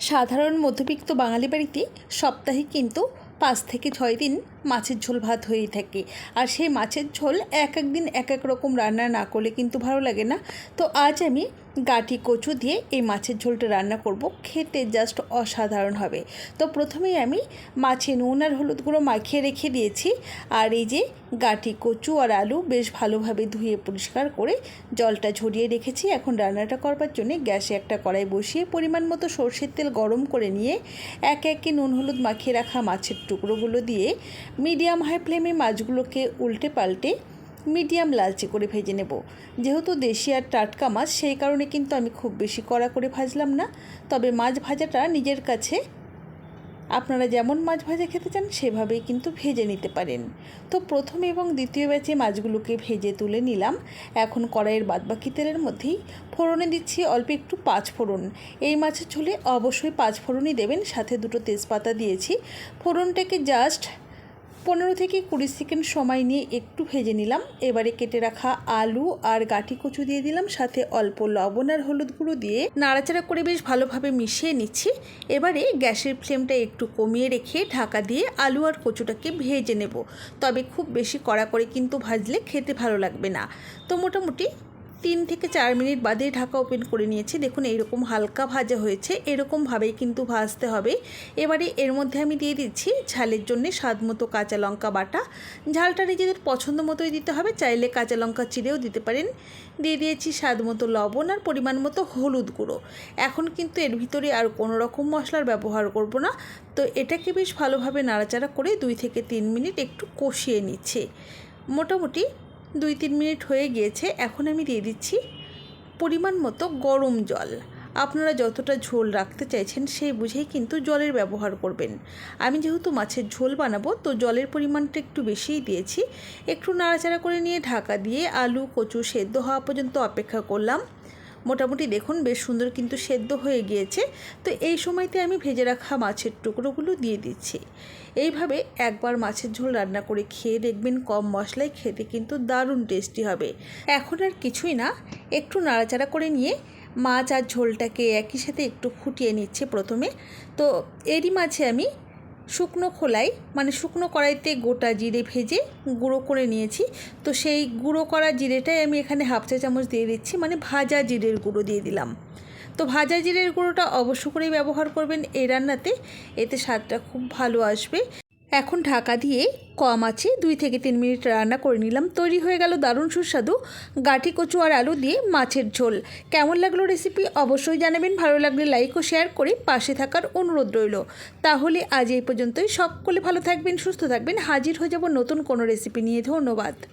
সাধারণ মধ্যবিত্ত বাঙালি বাড়িতে সপ্তাহে কিন্তু পাঁচ থেকে ছয় দিন মাছের ঝোল ভাত হয়েই থাকে। আর সেই মাছের ঝোল এক এক দিন এক এক রকম রান্না না করলে কিন্তু ভালো লাগে না। তো আজ আমি গাঠি কচু দিয়ে এই মাছের ঝোলটা রান্না করব। খেতে জাস্ট অসাধারণ হবে। তো প্রথমেই আমি মাছে নুন আর হলুদ গুঁড়ো মাখিয়ে রেখে দিয়েছি। আর এই যে গাঠি কচু আর আলু বেশ ভালোভাবে ধুয়ে পরিষ্কার করে জলটা ঝরিয়ে রেখেছি। এখন রান্নাটা করবার জন্য গ্যাসে একটা কড়াই বসিয়ে পরিমাণ মতো সর্ষের তেল গরম করে নিয়ে এক একে নুন হলুদ মাখিয়ে রাখা মাছের টুকরোগুলো দিয়ে মিডিয়াম হাই ফ্লেমে মাছগুলোকে উল্টে পাল্টে মিডিয়াম লালচে করে ভেজে নেব। যেহেতু দেশি আর টাটকা মাছ, সেই কারণে কিন্তু আমি খুব বেশি কড়া করে ভাজলাম না। তবে মাছ ভাজাটা নিজের কাছে, আপনারা যেমন মাছ ভাজা খেতে চান, সেভাবেই কিন্তু ভেজে নিতে পারেন। তো প্রথম এবং দ্বিতীয় ব্যাচে মাছগুলোকে ভেজে তুলে নিলাম। এখন কড়াইয়ের বাদবাকি তেলের মধ্যেই ফোড়নে দিচ্ছি অল্প একটু পাঁচ ফোড়ন। এই মাছের ঝোলে অবশ্যই পাঁচ ফোড়নই দেবেন, সাথে দুটো তেজপাতা দিয়েছি। ফোড়নটাকে জাস্ট পনেরো থেকে কুড়ি সেকেন্ড সময় নিয়ে একটু ভেজে নিলাম। এবারে কেটে রাখা আলু আর গাঠি কচু দিয়ে দিলাম, সাথে অল্প লবণ আর হলুদ গুঁড়ো দিয়ে নাড়াচাড়া করে বেশ ভালোভাবে মিশিয়ে নিচ্ছি। এবারে গ্যাসের ফ্লেমটা একটু কমিয়ে রেখে ঢাকা দিয়ে আলু আর কচুটাকে ভেজে নেব। তবে খুব বেশি কড়া করে কিন্তু ভাজলে খেতে ভালো লাগবে না। তো মোটামুটি তিন থেকে চার মিনিট বাদে ঢাকা ওপেন করে নিয়েছি। দেখুন, এইরকম হালকা ভাজা হয়েছে, এরকমভাবেই কিন্তু ভাজতে হবে। এবারে এর মধ্যে আমি দিয়ে দিচ্ছি ঝালের জন্য স্বাদ মতো কাঁচা লঙ্কা বাটা। ঝালটা নিজেদের পছন্দ মতোই দিতে হবে, চাইলে কাঁচা লঙ্কা চিড়েও দিতে পারেন। দিয়ে দিয়েছি স্বাদ মতো লবণ আর পরিমাণ মতো হলুদ গুঁড়ো। এখন কিন্তু এর ভিতরে আর কোনো রকম মশলার ব্যবহার করব না। তো এটাকে বেশ ভালোভাবে নাড়াচাড়া করে দুই থেকে তিন মিনিট একটু কষিয়ে নিচ্ছে। মোটামুটি দুই তিন মিনিট হয়ে গিয়েছে, এখন আমি দিয়ে দিচ্ছি পরিমাণ মতো গরম জল। আপনারা যতটা ঝোল রাখতে চাইছেন সেই বুঝেই কিন্তু জলের ব্যবহার করবেন। আমি যেহেতু মাছের ঝোল বানাবো, তো জলের পরিমাণটা একটু বেশিই দিয়েছি। একটু নাড়াচাড়া করে নিয়ে ঢাকা দিয়ে আলু, কচু সেদ্ধ হওয়া পর্যন্ত অপেক্ষা করলাম। মোটামুটি দেখুন বেশ সুন্দর কিন্তু সেদ্ধ হয়ে গিয়েছে। তো এই সময়তে আমি ভেজে রাখা মাছের টুকরোগুলো দিয়ে দিচ্ছি। এইভাবে একবার মাছের ঝোল রান্না করে খেয়ে দেখবেন কম মশলায় খেতে কিন্তু দারুণ টেস্টি হবে। এখন আর কিছুই না, একটু নাড়াচাড়া করে নিয়ে মাছ আর ঝোলটাকে একই সাথে একটু ফুটিয়ে নিচ্ছে প্রথমে। তো এরই মাঝে আমি শুকনো খোলাই মানে শুকনো কড়াইতে গোটা জিরে ভেজে গুঁড়ো করে নিয়েছি। তো সেই গুঁড়ো করা জিরেটাই আমি এখানে হাফ চা চামচ দিয়ে দিচ্ছি মানে ভাজা জিরের গুঁড়ো দিয়ে দিলাম। তো ভাজা জিরের গুঁড়োটা অবশ্য করেই ব্যবহার করবেন এই রান্নাতে, এতে স্বাদটা খুব ভালো আসবে। এখন ঢাকা দিয়ে কম আছে দুই থেকে তিন মিনিট রান্না করে নিলাম। তৈরি হয়ে গেল দারুণ সুস্বাদু গাঠি কচু আর আলু দিয়ে মাছের ঝোল। কেমন লাগল রেসিপি অবশ্যই জানাবেন। ভালো লাগলে লাইক ও শেয়ার করে পাশে থাকার অনুরোধ রইল। তাহলে আজ এই পর্যন্তই। সকলে ভালো থাকবেন, সুস্থ থাকবেন। হাজির হয়ে যাব নতুন কোনো রেসিপি নিয়ে। ধন্যবাদ।